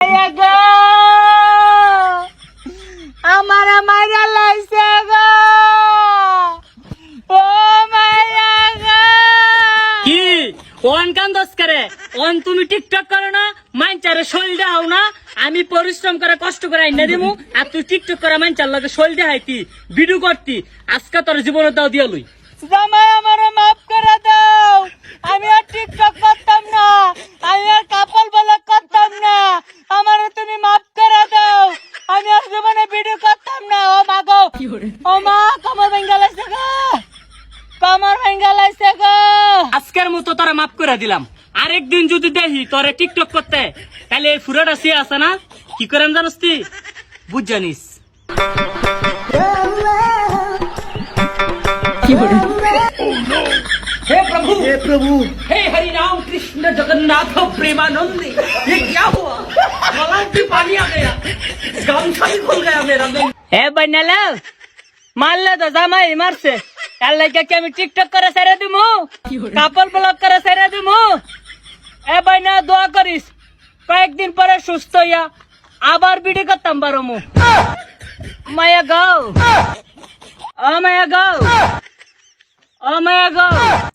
মায়া গো! আমার মায়া লাইছে গো! ও মায়া গো! কি? ওয়ান কান দোষ করে? ওয়ান তুমি টিকটক করো না মাইনচারে শৈল দেখাও না আমি পরিশ্রম করে কষ্ট করে আইনা দিমু আর তুই টিকটক করে মাইনচার লগে শৈল দেখাইতি ভিডিও করতি আজকে তোর জীবনে দাও দিয়া লই। জামাই আমার মাফ করে দাও আমি আর টিকটক করতাম না আমি আর কাপল বলক করতাম না আমার তুমি মাফ করে দাও আমি আর জীবনে ভিডিও করতাম না ও মা গো ও মা কমর ভেঙ্গা লাইছে গো কমর ভেঙ্গা লাইছে গো আজকের মতো তোরা মাফ করে দিলাম আরেকদিন যদি দেখি তোরে টিকটক করতে তাহলে এই ফুরাটা সে আছে না কি করেন জানিস তুই বুঝ জানিস हे प्रभु हे प्रभु हे हरि राम कृष्ण जगन्नाथ प्रेमानंद ये क्या हुआ गला की पानी आ गया गामछा भी खुल गया मेरा এ বানালা মারলে তো জামাই মারছে। তার লাগে কি আমি টিকটক করে ছেড়ে দিমু? কাপল ব্লক করে ছেড়ে দিমু? এ বাইনা দোয়া করিস। কয়েকদিন পরে সুস্থ হইয়া আবার বিড়ি করতাম পারো মু। মায়া গাও ও মায়া গাও ও মায়া গাও